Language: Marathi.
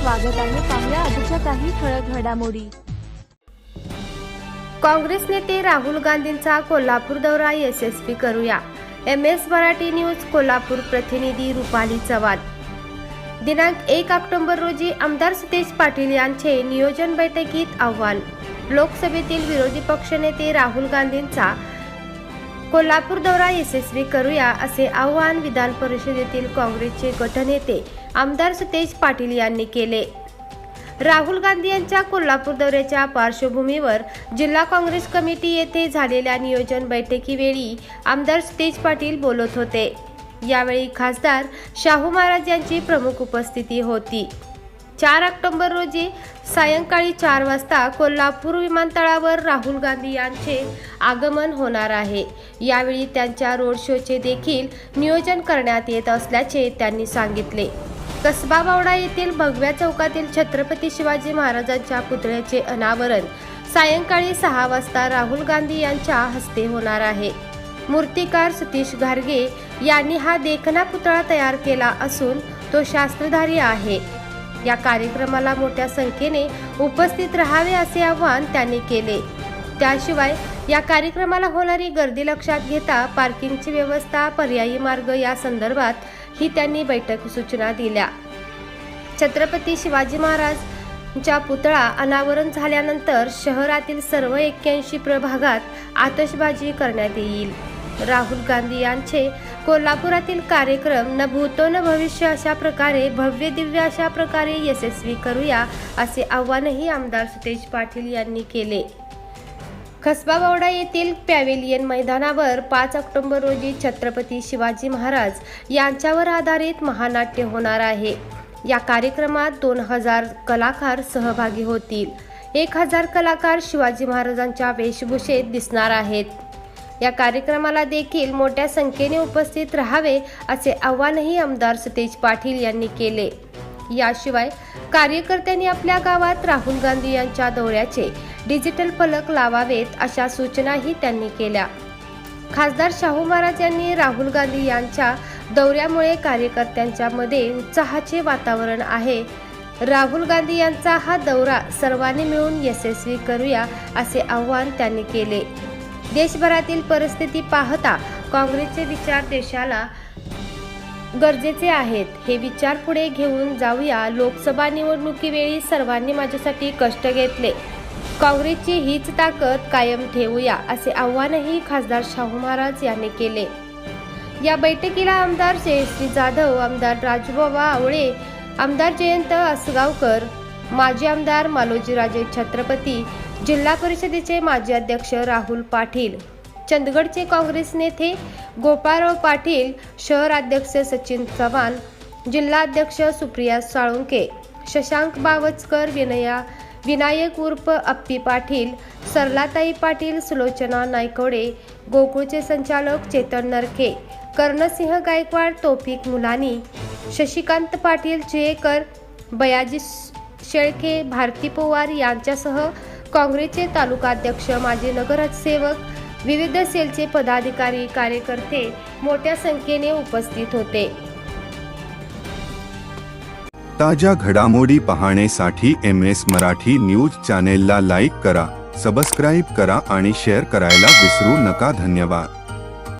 स्वागत आहे. पाहुया आजच्या काही ठळक घडामोडी. काँग्रेस नेते राहुल गांधींचा कोल्हापूर दौरा यशस्वी करूया. M S Marathi news Kolhapur प्रतिनिधी रुपाली चव्हाण. दिनांक एक ऑक्टोबर रोजी आमदार सतेज पाटील यांचे नियोजन बैठकीत आव्हान. लोकसभेतील विरोधी पक्षनेते राहुल गांधींचा कोल्हापूर दौरा यशस्वी करूया असे आवाहन विधान परिषदेतील काँग्रेसचे गटनेते आमदार सतेज पाटील यांनी केले. राहुल गांधी यांच्या कोल्हापूर दौऱ्याच्या पार्श्वभूमीवर जिल्हा काँग्रेस कमिटी येथे झालेल्या नियोजन बैठकीवेळी आमदार सतेज पाटील बोलत होते. यावेळी खासदार शाहू महाराज यांची प्रमुख उपस्थिती होती. चार ऑक्टोबर रोजी सायंकाळी चार वाजता कोल्हापूर विमानतळावर राहुल गांधी यांचे आगमन होणार आहे. यावेळी त्यांच्या रोड शोचे देखील नियोजन करण्यात येत असल्याचे त्यांनी सांगितले. कसबा बावडा येथील भगव्या चौकातील छत्रपती शिवाजी महाराजांच्या पुतळ्याचे अनावरण सायंकाळी सहा वाजता राहुल गांधी यांच्या हस्ते होणार आहे. मूर्तिकार सतीश घारगे यांनी हा देखना पुतळा तयार केला असून तो शास्त्रधारी आहे. या कार्यक्रमाला मोठ्या संख्येने उपस्थित राहावे असे आवाहन त्यांनी केले. त्याशिवाय या कार्यक्रमाला होणारी गर्दी लक्षात घेता पार्किंगची व्यवस्था पर्यायी मार्ग या संदर्भात ही त्यांनी बैठक सूचना दिल्या. छत्रपती शिवाजी महाराजांचा पुतळा अनावरण झाल्यानंतर शहरातील सर्व एक्क्याऐंशी प्रभागात आतषबाजी करण्यात येईल. राहुल गांधी यांचे कोल्हापुरातील कार्यक्रम न भूतो न भविष्य अशा प्रकारे भव्य दिव्य अशा प्रकारे यशस्वी करूया असे आव्हानही आमदार सुतेज पाटील यांनी केले. कसबाबावडा येथील पॅव्हेलियन मैदानावर पाच ऑक्टोबर रोजी छत्रपती शिवाजी महाराज यांच्यावर आधारित महानाट्य होणार आहे. या कार्यक्रमात दोन हजार कलाकार सहभागी होतील. एक हजार कलाकार शिवाजी महाराजांच्या वेशभूषेत दिसणार आहेत. या कार्यक्रमाला देखील मोठ्या संख्येने उपस्थित राहावे असे आवाहनही आमदार सतेज पाटील यांनी केले. याशिवाय कार्यकर्त्यांनी आपल्या गावात राहुल गांधी यांच्या दौऱ्याचे डिजिटल फलक लावावेत अशा सूचनाही त्यांनी केल्या. खासदार शाहू महाराज यांनी राहुल गांधी यांच्या दौऱ्यामुळे कार्यकर्त्यांच्या मध्ये उत्साहाचे वातावरण आहे. राहुल गांधी यांचा हा दौरा सर्वांनी मिळून यशस्वी करूया असे आवाहन त्यांनी केले. देशभरातील परिस्थिती पाहता काँग्रेसचे विचार देशाला गरजेचे आहेत. हे विचार पुढे घेऊन जाऊया. लोकसभा निवडणुकीवेळी सर्वांनी माझ्यासाठी कष्ट घेतले. काँग्रेसची हीच ताकद कायम ठेवूया असे आव्हानही खासदार शाहू महाराज यांनी केले. या बैठकीला आमदार जयश्री जाधव आमदार राजूबाबा आवळे आमदार जयंत असगावकर माजी आमदार मालोजीराजे छत्रपती जिल्हा परिषदेचे माजी अध्यक्ष राहुल पाटील चंदगडचे काँग्रेस नेते गोपाळराव पाटील शहर अध्यक्ष सचिन चव्हाण जिल्हा अध्यक्ष सुप्रिया साळुंके शशांक बावचकर विनया विनायक उर्फ अप्पी पाटील सरलाताई पाटील सुलोचना नायकवडे गोकुळचे संचालक चेतन नरके कर्णसिंह गायकवाड तोफिक मुलानी शशिकांत पाटील चेकर बयाजी शेळके भारती पवार यांच्यासह काँग्रेसचे तालुकाध्यक्ष माजी नगरसेवक विविध सेलचे पदाधिकारी कार्यकर्ते मोठ्या संख्येने उपस्थित होते. ताज्या घडामोडी पाहण्यासाठी एम एस मराठी न्यूज चॅनेलला लाईक करा सबस्क्राईब करा आणि शेअर करायला विसरू नका. धन्यवाद.